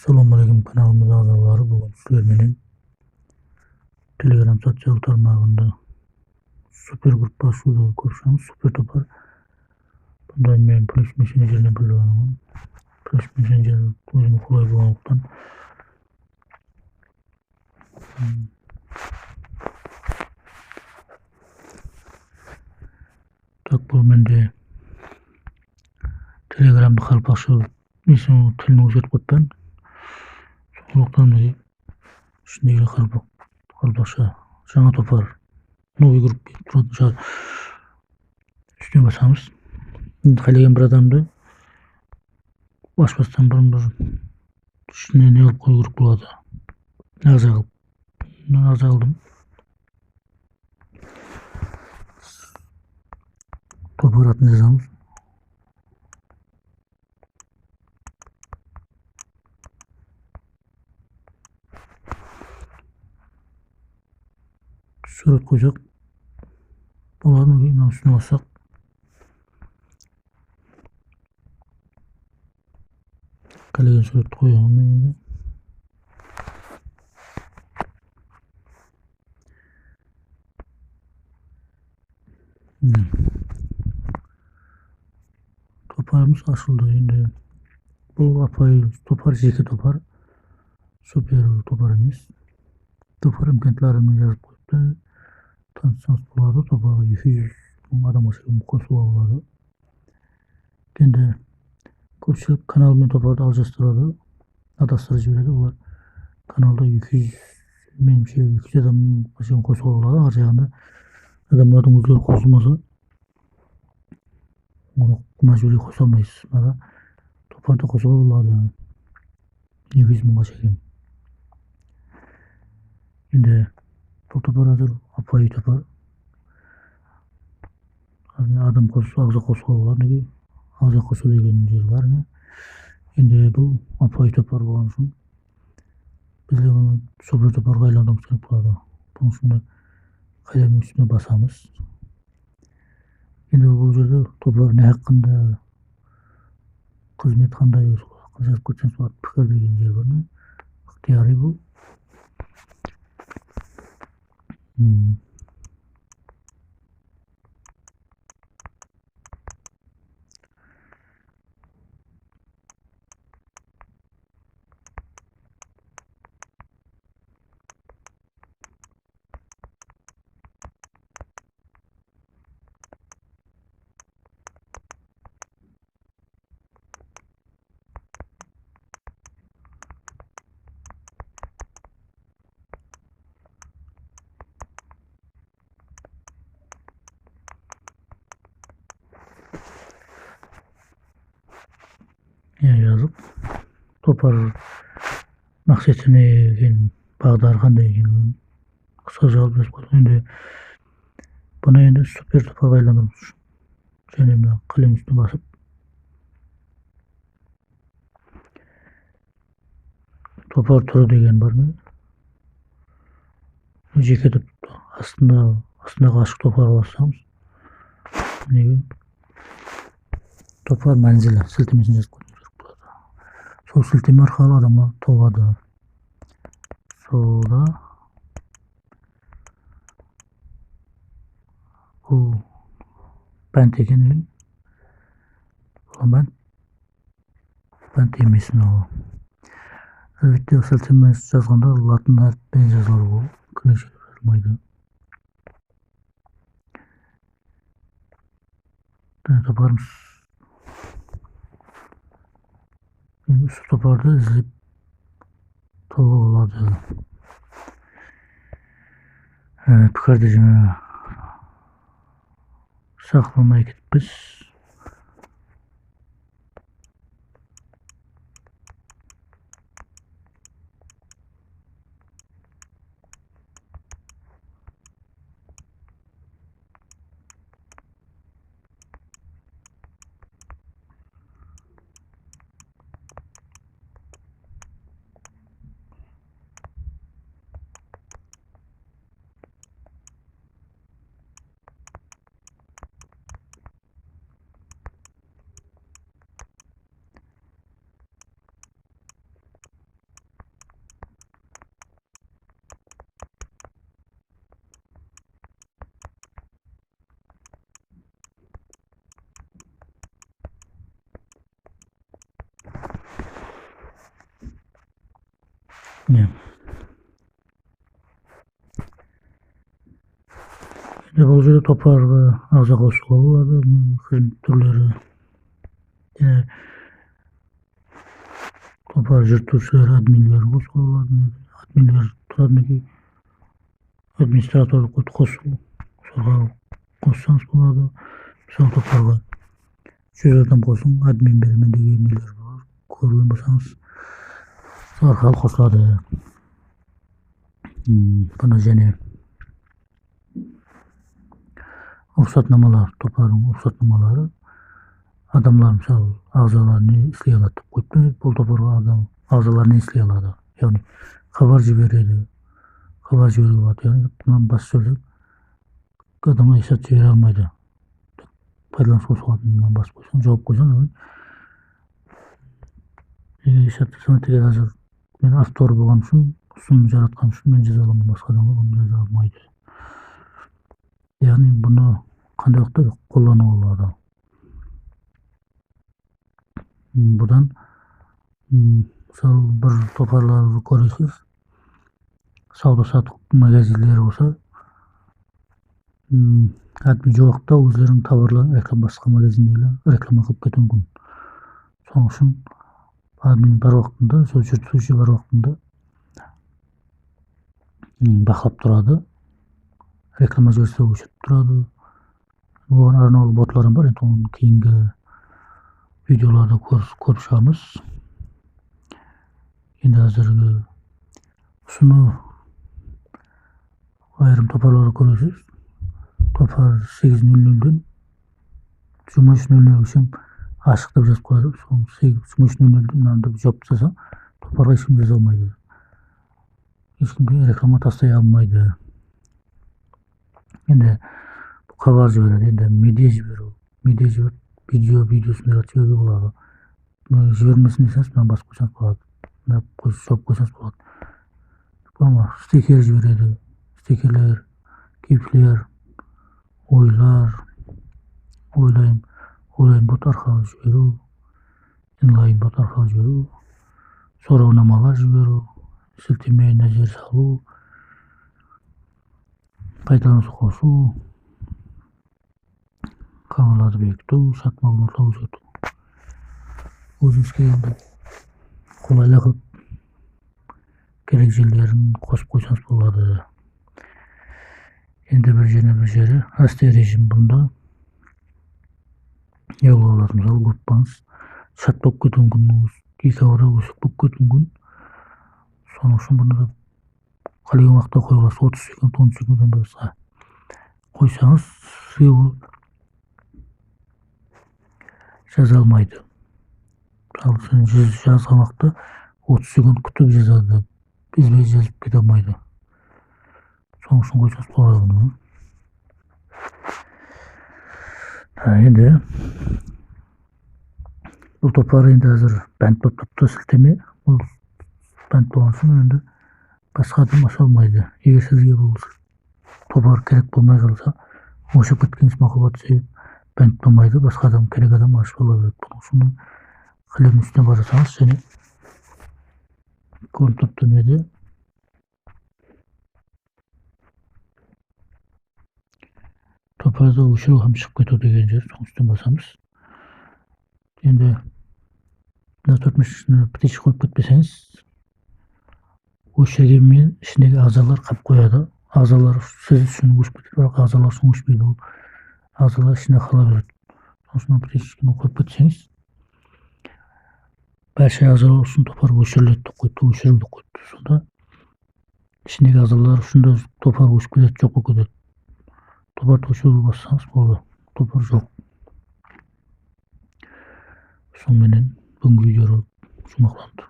Assalamu alaikum kanalımız a'zalari. Bugun sizler menen Telegram sotsial tarmagында super grup başvuruda görüşemiz. Super topar. Bunda men Flash Messenger'den пайдаланамын. Flash Messenger өзүмө кулай болгондуктан Так бул менде Telegram'da kalpakşı несін тілін өзгертіп қойыппын міне ішіндегі қалпақ қалпақша жаңа топар новый групп тұратын шығар үстіне басамыз енді қалеген бір адамды баспастан бұрын бір ішіне не қылып қою керек болады ағза қылып мен ағза қылдым топар атын жазамыз сурет қойсақ болады ма мына үстіне бассақ қалеген суретті қоямын мен енді топарымыз ашылды енді бұл апай топар жеке топар супер топар емес топар имканттарымды жазып қойыпты танытсаңыз болады тобаға екі жүз мың адамға шейін қосуға болады енді көпшілік канал мен топарды алжастырады адастырып жібереді олар каналда екі жүз меніңше екі жүз адамға шейін қосуға болады ар жағында адамдардың өздері қосылмаса оны мәжбүри қоса алмайсыз мына топарды қосуға болады екі жүз мыңға шейін енді бұл топар азыр апайы топар адам қосу ағза қосуға болады неге ағза қосу деген жер бар не енді бұл апайы топар болған үшін бізге бұны супер топарға айландыруымыз керек болады бұның үстіне қалемнің үстіне басамыз енді бұл жерде топар не хақында қызмет қандай жазып кетсеңіз болады пікір деген жер бар не ықтияри бұл Mm. Жазып топар мақсаты не екенін бағдары қандай екенін қысқа жауап жазып қойдық енді бұны енді супер топарға үшін және мына қалем үстіне басып топар түрі деген бар ма жеке астында астындағы ашық топарға бассаңыз неге топар мәнзілі сілтемесін жазып Sol siltemi arkalı adamla toladı. Sola. Bu Pentagon'ın ben Pentagon ismini alalım. Video siltimi yazganda Latin harfben yazıları bu. Kılıç yazılmaydı. Taparım Stoparda izleyip tava oladı. Evet kardeşim saklamayı gitmiş. Иә. Енді бұл жерде топарға ағза қосуға болады қызмет түрлері және топар жүргізушілер админдер қосуға болады админдер тұрады мінекей администраторды қойып қосу соларға қоссаңыз болады мысалы топарға жүз адам қосың админ бермен деген нелер бар көрген болсаңыз сол арқылы қосылады М, бұны және рұқсатнамалар топардың рұқсатнамалары адамдар мысалы ағзалар не істей алады деп қойыпты бұл топарға адам ағзалар не істей алады яғни хабар жібереді хабар жіберуге болады яғни мынаны басып жіберсек адамға есеп жібере алмайды пайдаланыс қосуға мынаны мен автор болған үшін ұсыным жаратқан үшін мен жаза аламын басқа адамдар бұны жаза алмайды яғни бұны қандай уақытта да қолдануға болады бұдан мысалы бір топарларды көресіз. Сауда саттық магазиндері болса м, админ жоқ уақытта өздерінің реклама басқа магазиндегілер реклама қылып кетуі мүмкін. Соның үшін админ бар уақытында сол жүргізуші бар уақытында. Бақылап тұрады. Реклама жіберсе өшіріп тұрады. Оған арнаулы ботларым бар. Енді оны кейінгі видеоларда көріп, шығамыз. Енді қазіргі ұсыну айрым топарларды көресіз. Топар сегіз нөл нөлден жиырма үш нөл нөлге шейін ашық деп жазып қояды сол сегіз жиырма үш нөл мынаны жауып тастаса топарға ешкім жаза алмайды ешкімге реклама тастай алмайды енді хабар жібереді енді медиа жіберу медиа жіберіп видео видеосын жіберуге болады жібермесін десеңіз мынаны басып қойсаңыз болады жауып қойсаңыз болады болма стикер жібереді стикерлер гифлер ойлар ойлайм ойлайм бот арқылы жіберу инлайн бот арқылы жіберу сауалнамалар жіберу сілтеме нәзер салу пайдалануға қосу хабарларды бекіту шарт мағлұматтар өзгерту өзіңізге енді қолайлы қылып керек жерлерін қосып қойсаңыз болады енді бір және бір жері расти режим бұнда не бола алады мысалы группаңыз чат болып кетуі мүмкін екі аура өсіп болып кетуі мүмкін соның үшін бұны қалеген уақытта қоя аласыз отыз секунд он секундтан басқа қойсаңыз сізге ол жаза алмайды. Жүз жазған уақытта отыз секунд күтіп жазады. Безбей жазып кете алмайды. Соның үшін қойсаңыз А, енді бұл топар енді қазір бәнд болып тұрыпты сілтеме. Бұл бәнд болған соң енді басқа адам аша алмайды. Егер сізге бұл топар керек болмай қалса өшіп кеткеніңіз болады себебі бәнд болмайды басқа адам керек адам ашып ала береді бұның үшін үстіне барсаңыз және көрініп тұрыпты неде топарды өшіру һәм шығып кету деген жер үстіне басамыз енді мына төртіншісіне птичка қойып кетпесеңіз өшіргенмен ішіндегі ағзалар қалып қояды ағзалар сіз үшін өшіп кетеді бірақ ағзалар үшін өшпейді ол ағзалар ішінде қала береді үшін птичканы қойып кетсеңіз большой ағзалар үшін топар өшіріледі деп қойыпты өшіру деп қойыпты сонда ішіндегі ағзалар үшін де топар өшіп кетеді жоқ болып кетеді топарды өшіруге бассаңыз болды топар жоқ сонымен бүгінгі видео жұмақланды